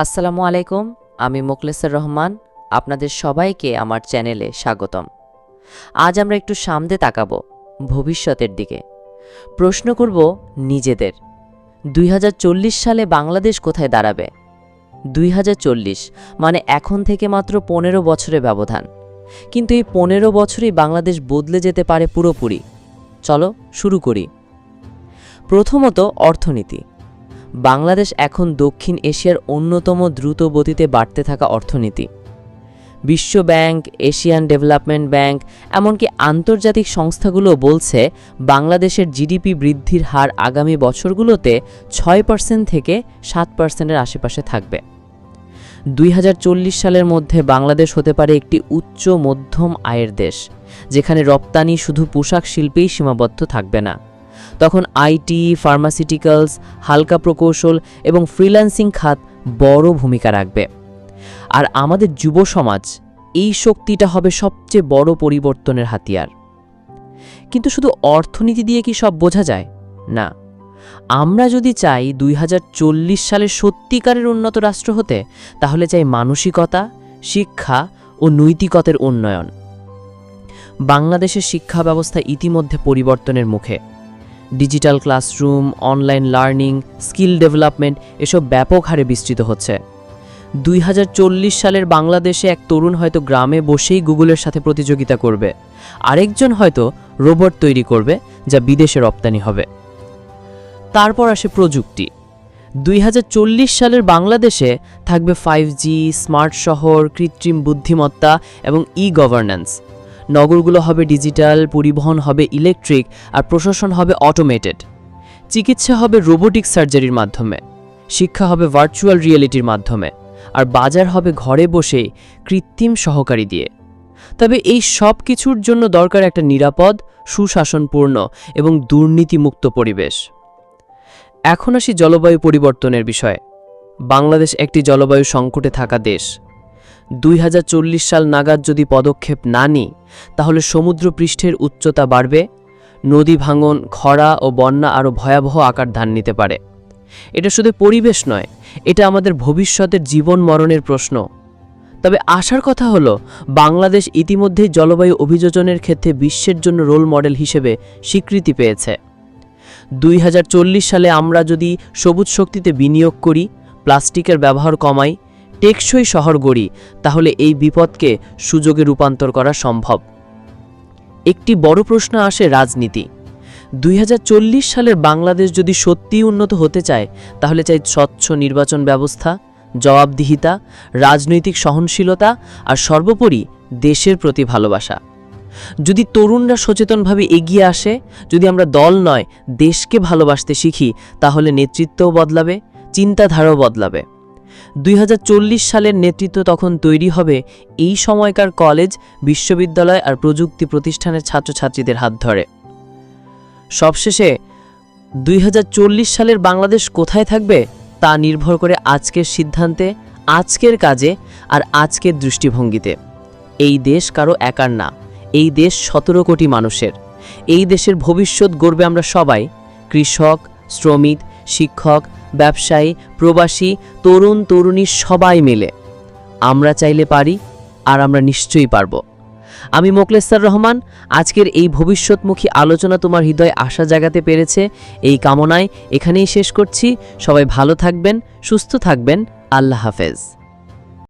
আসসালামু আলাইকুম, আমি মোকলেসের রহমান, আপনাদের সবাইকে আমার চ্যানেলে স্বাগতম। আজ আমরা একটু সামনে তাকাবো ভবিষ্যতের দিকে। প্রশ্ন করব নিজেদের। দুই হাজার চল্লিশ সালে বাংলাদেশ কোথায় দাঁড়াবে? দুই হাজার চল্লিশ মানে এখন থেকে মাত্র পনেরো বছরের ব্যবধান। কিন্তু এই পনেরো বছরেই বাংলাদেশ বদলে যেতে পারে পুরোপুরি। চলো শুরু করি। প্রথমত অর্থনীতি। বাংলাদেশ এখন দক্ষিণ এশিয়ার অন্যতম দ্রুত গতিতে বাড়তে থাকা অর্থনীতি। বিশ্ব ব্যাংক, এশিয়ান ডেভেলপমেন্ট ব্যাংক, এমনকি আন্তর্জাতিক সংস্থাগুলো বলছে বাংলাদেশের জিডিপি বৃদ্ধির হার আগামী বছরগুলোতে ছয় পার্সেন্ট থেকে সাত পার্সেন্টের আশেপাশে থাকবে। দুই হাজার চল্লিশ সালের মধ্যে বাংলাদেশ হতে পারে একটি উচ্চ মধ্যম আয়ের দেশ, যেখানে রপ্তানি শুধু পোশাক শিল্পেই সীমাবদ্ধ থাকবে না। তখন আইটি ফার্মাসিউটিক্যালস, হালকা প্রকৌশল এবং ফ্রিল্যান্সিং খাত বড় ভূমিকা রাখবে। আর আমাদের যুব সমাজ এই শক্তিটা হবে সবচেয়ে বড় পরিবর্তনের হাতিয়ার। কিন্তু শুধু অর্থনীতি দিয়ে কি সব বোঝা যায়? না। আমরা যদি চাই দুই হাজার চল্লিশ সালে সত্যিকারের উন্নত রাষ্ট্র হতে, তাহলে চাই মানসিকতা, শিক্ষা ও নৈতিকতার উন্নয়ন। বাংলাদেশের শিক্ষা ব্যবস্থা ইতিমধ্যে পরিবর্তনের মুখে। Digital classroom, online learning, skill development এসব ব্যাপক হারে বিস্তৃত হচ্ছে। দুই হাজার চল্লিশ সালের বাংলাদেশে এক তরুণ হয়তো গ্রামে বসেই গুগলের সাথে প্রতিযোগিতা করবে। আরেকজন হয়তো রোবট তৈরি করবে, যা বিদেশে রপ্তানি হবে। তারপর আসে প্রযুক্তি। দুই হাজার চল্লিশ সালের বাংলাদেশে থাকবে ফাইভ জি স্মার্ট শহর, কৃত্রিম বুদ্ধিমত্তা এবং ই গভর্নেন্স নগরগুলো হবে ডিজিটাল, পরিবহন হবে ইলেকট্রিক আর প্রশাসন হবে অটোমেটেড চিকিৎসা হবে রোবোটিক সার্জারির মাধ্যমে, শিক্ষা হবে ভার্চুয়াল রিয়েলিটির মাধ্যমে, আর বাজার হবে ঘরে বসেই কৃত্রিম সহকারী দিয়ে। তবে এই সব কিছুর জন্য দরকার একটা নিরাপদ, সুশাসনপূর্ণ এবং দুর্নীতিমুক্ত পরিবেশ। এখন আসি জলবায়ু পরিবর্তনের বিষয়ে। বাংলাদেশ একটি জলবায়ু সংকটে থাকা দেশ। দুই হাজার চল্লিশ সাল নাগাদ যদি পদক্ষেপ না নিই, তাহলে সমুদ্র পৃষ্ঠের উচ্চতা বাড়বে, নদী ভাঙন, খরা ও বন্যা আরও ভয়াবহ আকার ধান নিতে পারে। এটা শুধু পরিবেশ নয়, এটা আমাদের ভবিষ্যতের জীবন মরণের প্রশ্ন। তবে আশার কথা হলো, বাংলাদেশ ইতিমধ্যেই জলবায়ু অভিযোজনের ক্ষেত্রে বিশ্বের জন্য রোল মডেল হিসেবে স্বীকৃতি পেয়েছে। দুই হাজার চল্লিশ সালে আমরা যদি সবুজ শক্তিতে বিনিয়োগ করি, প্লাস্টিকের ব্যবহার কমাই টেকসই শহর গড়ি, তাহলে এই বিপদকে সুযোগে রূপান্তর করা সম্ভব। একটি বড় প্রশ্ন আসে রাজনীতি। দুই হাজার চল্লিশ সালের বাংলাদেশ যদি সত্যিই উন্নত হতে চায়, তাহলে চাই স্বচ্ছ নির্বাচন ব্যবস্থা, জবাবদিহিতা, রাজনৈতিক সহনশীলতা আর সর্বোপরি দেশের প্রতি ভালোবাসা। যদি তরুণরা সচেতনভাবে এগিয়ে আসে, যদি আমরা দল নয়, দেশকে ভালোবাসতে শিখি, তাহলে নেতৃত্বও বদলাবে, চিন্তাধারাও বদলাবে। দুই হাজার চল্লিশ সালের নেতৃত্ব তখন তৈরি হবে এই সময়কার কলেজ, বিশ্ববিদ্যালয় আর প্রযুক্তি প্রতিষ্ঠানের ছাত্রছাত্রীদের হাত ধরে। সবশেষে দুই হাজার চল্লিশ সালের বাংলাদেশ কোথায় থাকবে তা নির্ভর করে আজকের সিদ্ধান্তে, আজকের কাজে আর আজকের দৃষ্টিভঙ্গিতে। এই দেশ কারও একার না, এই দেশ সতেরো কোটি মানুষের। এই দেশের ভবিষ্যৎ গড়বে আমরা সবাই, কৃষক, শ্রমিক, শিক্ষক ব্যবসায়ী, প্রবাসী, তরুণ, তরুণী সবাই মিলে। আমরা চাইলে পারি, আর আমরা নিশ্চয়ই পারব। আমি মোকলেস্তার রহমান, আজকের এই ভবিষ্যৎমুখী আলোচনা তোমার হৃদয় আশা জাগাতে পেরেছে। এই কামনায় এখানেই শেষ করছি। সবাই ভালো থাকবেন, সুস্থ থাকবেন। আল্লাহ হাফেজ।